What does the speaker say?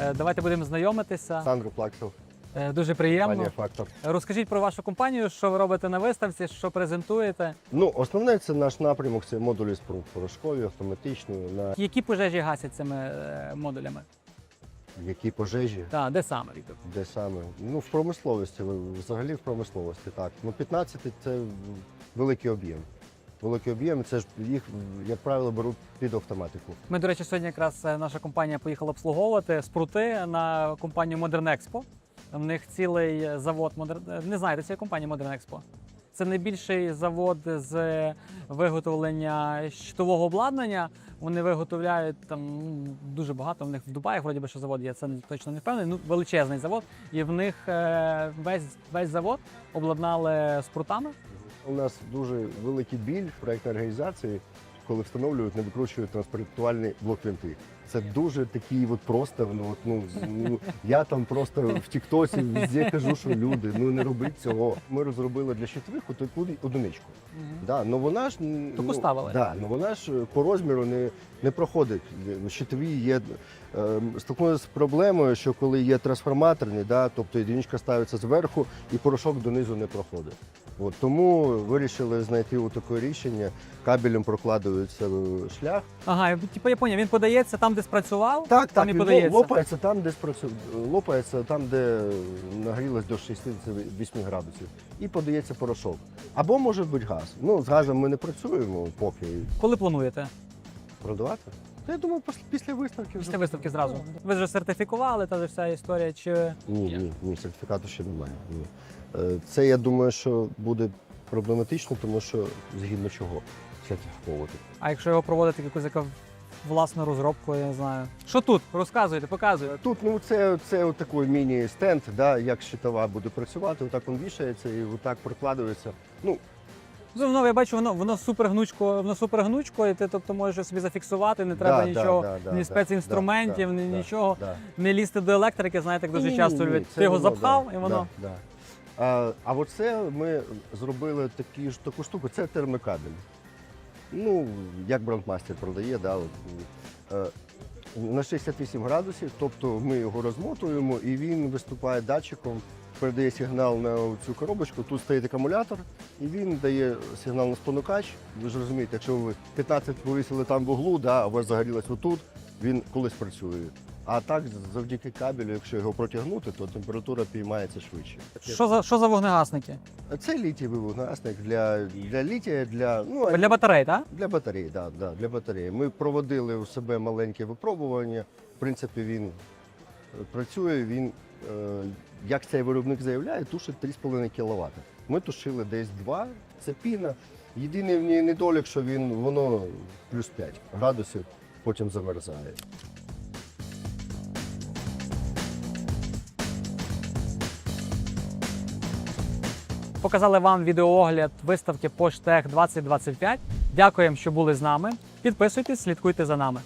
Е, Давайте будемо знайомитися. Сандру Плаксов, Е, Дуже приємно. пані Фактор. Розкажіть про вашу компанію, що ви робите на виставці, що презентуєте, Ну, основне це наш напрямок, це модулі споруд порошкові, автоматичні, на які пожежі гасять цими е, модулями? які пожежі, Так, де саме, Віктор? де саме. Ну, в промисловості, взагалі в промисловості, так. Ну, 15 це великий об'єм. Великий об'єм, це ж їх, як правило, беруть під автоматику. Ми, до речі, сьогодні якраз е, наша компанія поїхала обслуговувати спрути на компанію Modern Expo. В них цілий завод Modern... е, Не знаєте цієї компанії Modern Expo? Це найбільший завод з виготовлення щитового обладнання. Вони виготовляють там ну, дуже багато. В них в Дубаї вроді би що завод є. Це точно не впевнений. Ну величезний завод. І в них е, весь весь завод обладнали спрутами. У нас дуже великий біль в проєктній організації, коли встановлюють, не викручують транспортувальний блок винти. Це дуже такий от просто, ну, от, ну, ну, я там просто в Тіктосі везде кажу, що люди, ну не робіть цього. Ми розробили для щитових таку одиничку. Да, ну вона ж Таку ну, ставили? Да, ну вона ж е, по розміру не, не проходить. Щитові є е, стикнулися з проблемою, що коли є трансформаторні, да, тобто одиничка ставиться зверху і порошок донизу не проходить. От, тому вирішили знайти таке рішення. Кабелем прокладується е, шлях. Ага, типу я поняв, він подається там, де спрацював, Так, там так, і він подається. лопається там, де спрацю... лопається там, де нагрілось до 68 градусів, і подається порошок. Або може бути газ. Ну, з газом ми не працюємо поки Коли плануєте? продавати. Та я думаю, пос- після виставки. Після виставки зразу. Ви вже сертифікували, та вся історія. Чи Ні, ні, ні, сертифікату ще немає. Ні. Е, Це я думаю, що буде проблематично, тому що згідно чого сертифіковувати. а якщо його проводити якусь яка власну розробку, я не знаю. Що тут? Розказуйте, показуйте. Тут ну це, це от такий міні-стенд, да, як щитова буде працювати, отак він вішається і отак прикладується. Ну, Ну, Воно, я бачу, воно воно супер гнучко, воно супер гнучко, і ти тобто можеш собі зафіксувати, не треба да, нічого, да, да, ні да, спецінструментів, да, ні да, нічого. Да. Не лізти до електрики, знаєте, як дуже Ні, часто люблять. Ти його воно, запхав да, і воно. Да, да. А, а оце ми зробили такі ж таку штуку, це термокабель. Ну, як брандмастер продає, да, от, е, на 68 градусів, тобто ми його розмотуємо і він виступає датчиком, передає сигнал на цю коробочку. Тут стоїть акумулятор, і він дає сигнал на спонукач. Ви ж розумієте, якщо ви 15 повісили там в углу, да, а у вас загорілось отут, він колись працює. А так, завдяки кабелю, якщо його протягнути, то температура піймається швидше. Що за що за вогнегасники? Це літієвий вогнегасник для, для літія, для, ну, Для батарей, так? для батареї, да, да, для батареї. Ми проводили у себе маленьке випробування. В принципі, він працює, він, е, як цей виробник заявляє, тушить 3,5 кВт. Ми тушили десь 2, це піна. Єдиний недолік, що він, воно плюс 5 градусів, потім замерзає. Показали вам відеоогляд виставки Поштех 2025. Дякуємо, що були з нами. Підписуйтесь, слідкуйте за нами.